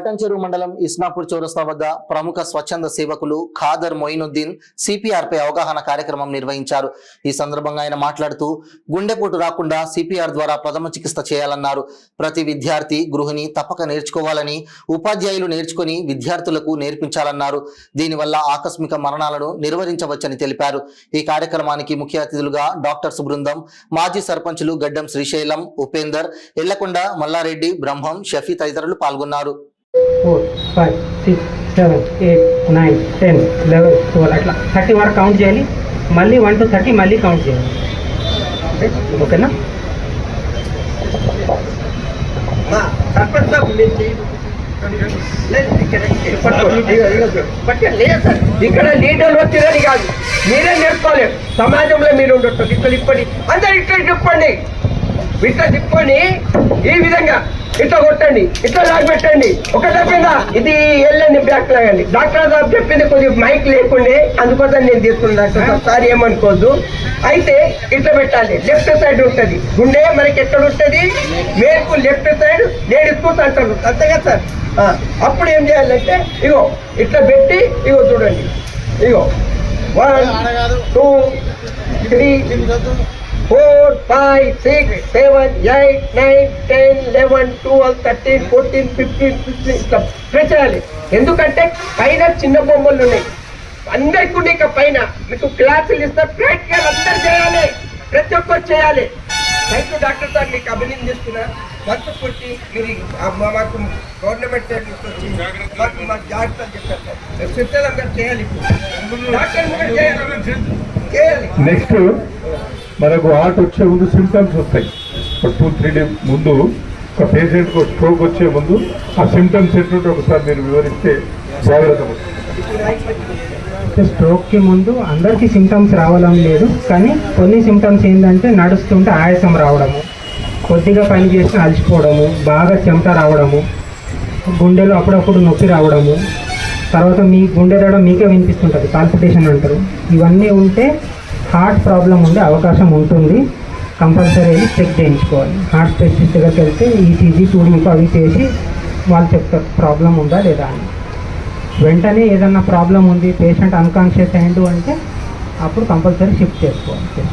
పటంచెరు మండలం ఇస్నాపూర్ చౌరస్తా వద్ద ప్రముఖ స్వచ్ఛంద సేవకులు ఖాదర్ మొయినుద్దీన్ సిపిఆర్ పై అవగాహన కార్యక్రమం నిర్వహించారు. ఈ సందర్భంగా ఆయన మాట్లాడుతూ గుండెపోటు రాకుండా సిపిఆర్ ద్వారా ప్రథమ చికిత్స చేయాలన్నారు. ప్రతి విద్యార్థి గృహిణి తప్పక నేర్చుకోవాలని ఉపాధ్యాయులు నేర్చుకుని విద్యార్థులకు నేర్పించాలన్నారు. దీనివల్ల ఆకస్మిక మరణాలను నిర్వహించవచ్చని తెలిపారు. ఈ కార్యక్రమానికి ముఖ్య అతిథులుగా డాక్టర్స్ బృందం మాజీ సర్పంచులు గడ్డం శ్రీశైలం ఉపేందర్ ఎల్లకొండ మల్లారెడ్డి బ్రహ్మం షఫీ తదితరులు పాల్గొన్నారు. Four five six seven eight nine ten eleven twelve అట్లా. థర్టీ వరకు కౌంట్ చేయాలి. మళ్ళీ వన్ టు థర్టీ మళ్ళీ కౌంట్ చేయాలి. ఓకే? ఓకేనా? ఇక్కడ లీడర్లు వచ్చిరని కాదు. మీరే నేర్చుకోవాలి. సమాజంలో మీరు ఉండొచ్చు. ఇక్కడ ఇప్పటి అందరు ఇక్కడ తిప్పండి ఇట్లా తిప్పుకొని ఈ విధంగా ఇట్లా కొట్టండి ఇట్లా లాగబెట్టండి ఒక చెప్పిందా ఇది వెళ్ళండి బ్యాక్ లాగండి. డాక్టర్ సాబ్ చెప్పింది కొద్దిగా మైక్ లేకుండే అందుకోసం నేను తీసుకున్నాను డాక్టర్ సాబ్. సార్ ఏమనుకోవద్దు. అయితే ఇట్లా పెట్టాలి. లెఫ్ట్ సైడ్ ఉంటుంది. గుండె మనకి ఎక్కడ ఉంటుంది? మేరకు లెఫ్ట్ సైడ్ కూర్చో అంటారు. అంతేగా సార్? ఆ, అప్పుడు ఏం చేయాలంటే ఇగో ఇట్లా పెట్టి ఇగో చూడండి. ఇగో one two three four five six seven eight nine ten eleven twelve thirteen fourteen fifteen sixteen ఇట్లా ప్రెస్ చేయాలి. ఎందుకంటే పైన చిన్న బొమ్మలు ఉన్నాయి. అందరికి ఉన్నాయి ఇక పైన. మీకు క్లాసులు ఇస్తే ప్రాక్టికల్ అందరు చేయాలి. ప్రతి ఒక్కరు చేయాలి. థ్యాంక్ యూ డాక్టర్ సార్ మీకు అభినందిస్తున్నా. వర్క్ కొట్టి మీరు మాకు గవర్నమెంట్ సర్వీస్ వచ్చి మాకు మాకు జాగ్రత్తలు చెప్పారు సార్. సిద్ధంగా చేయాలి ఇప్పుడు. డాక్టర్ చేయాలి. నెక్స్ట్ మనకు హార్ట్ వచ్చే ముందు సిమ్టమ్స్ వస్తాయి. ఒక టూ త్రీ డే ముందు ఒక పేషెంట్కి స్ట్రోక్ వచ్చే ముందు ఆ సిమ్టమ్స్ ఎట్లుంటే ఒకసారి మీరు వివరిస్తే జాగ్రత్త స్ట్రోక్కి ముందు అందరికీ సిమ్టమ్స్ రావడం లేదు కానీ కొన్ని సిమ్టమ్స్ ఏంటంటే నడుస్తుంటే ఆయాసం రావడము కొద్దిగా పని చేసి అలసిపోవడము బాగా చెమట రావడము గుండెలో అప్పుడప్పుడు నొప్పి రావడము తర్వాత మీ గుండె రావడం మీకే వినిపిస్తుంటుంది పాల్పిటేషన్ అంటారు. ఇవన్నీ ఉంటే హార్ట్ ప్రాబ్లం ఉండే అవకాశం ఉంటుంది. కంపల్సరీ చెక్ చేయించుకోవాలి. హార్ట్ స్పెషలిస్ట్ దగ్గరికి వెళ్తే ఈసీజీ టూడింగ్ అవి చేసి వాళ్ళు చెప్తారు ప్రాబ్లం ఉందా లేదా అని. వెంటనే ఏదన్నా ప్రాబ్లం ఉంది పేషెంట్ అన్కాన్షియస్ అయ్యిండు అంటే అప్పుడు కంపల్సరీ షిఫ్ట్ చేసుకోవాలి.